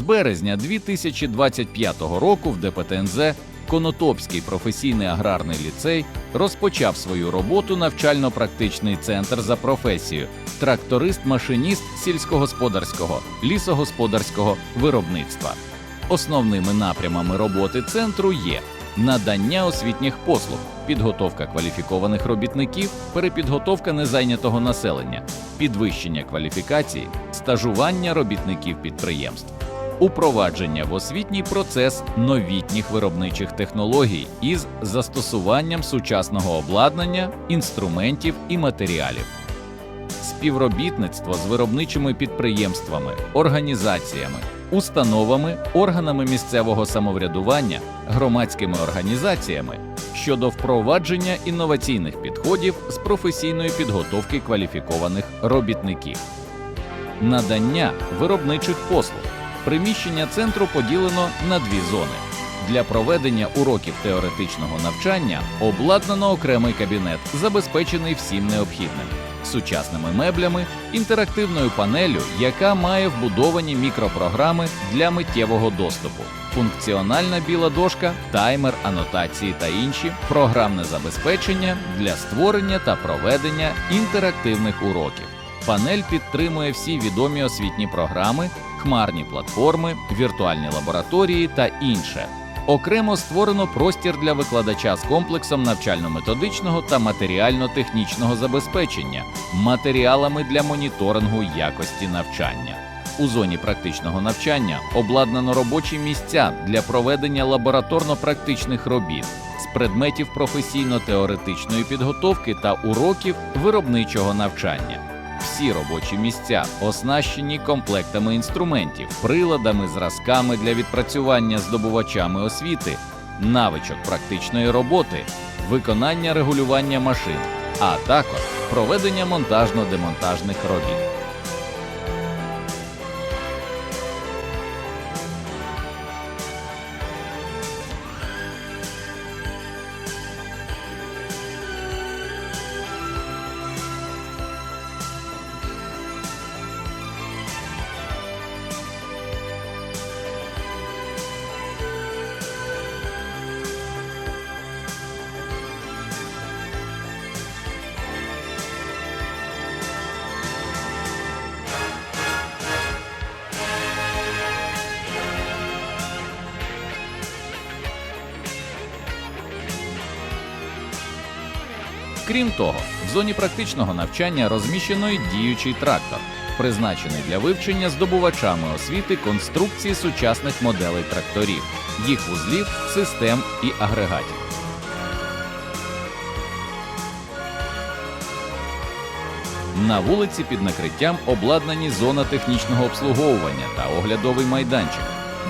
З березня 2025 року в ДПТНЗ Конотопський професійний аграрний ліцей розпочав свою роботу навчально-практичний центр за професією тракторист-машиніст сільськогосподарського лісогосподарського виробництва. Основними напрямами роботи центру є надання освітніх послуг, підготовка кваліфікованих робітників, перепідготовка незайнятого населення, підвищення кваліфікації, стажування робітників підприємств, упровадження в освітній процес новітніх виробничих технологій із застосуванням сучасного обладнання, інструментів і матеріалів співробітництво з виробничими підприємствами, організаціями, установами, органами місцевого самоврядування, громадськими організаціями щодо впровадження інноваційних підходів з професійної підготовки кваліфікованих робітників, надання виробничих послуг. Приміщення центру поділено на дві зони. Для проведення уроків теоретичного навчання обладнано окремий кабінет, забезпечений всім необхідним сучасними меблями, інтерактивною панелю, яка має вбудовані мікропрограми для миттєвого доступу, функціональна біла дошка, таймер, анотації та інші, програмне забезпечення для створення та проведення інтерактивних уроків. Панель підтримує всі відомі освітні програми, хмарні платформи, віртуальні лабораторії та інше. Окремо створено простір для викладача з комплексом навчально-методичного та матеріально-технічного забезпечення, матеріалами для моніторингу якості навчання. У зоні практичного навчання обладнано робочі місця для проведення лабораторно-практичних робіт з предметів професійно-теоретичної підготовки та уроків виробничого навчання. Всі робочі місця оснащені комплектами інструментів, приладами, зразками для відпрацювання здобувачами освіти, навичок практичної роботи, виконання регулювання машин, а також проведення монтажно-демонтажних робіт. Крім того, в зоні практичного навчання розміщено й діючий трактор, призначений для вивчення здобувачами освіти конструкції сучасних моделей тракторів, їх вузлів, систем і агрегатів. На вулиці під накриттям обладнані зона технічного обслуговування та оглядовий майданчик.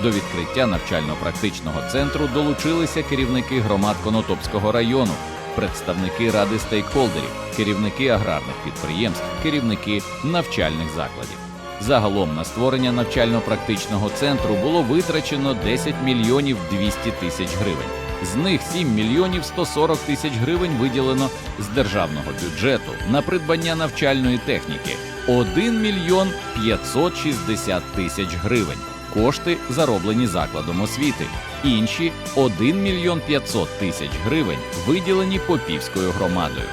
До відкриття навчально-практичного центру долучилися керівники громад Конотопського району, представники ради стейкхолдерів, керівники аграрних підприємств, керівники навчальних закладів. Загалом на створення навчально-практичного центру було витрачено 10 мільйонів 200 тисяч гривень. З них 7 мільйонів 140 тисяч гривень виділено з державного бюджету на придбання навчальної техніки, 1 мільйон 560 тисяч гривень. Кошти зароблені закладом освіти. Інші 1 мільйон 500 тисяч гривень виділені Попівською громадою.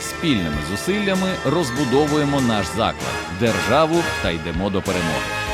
Спільними зусиллями розбудовуємо наш заклад, державу та йдемо до перемоги.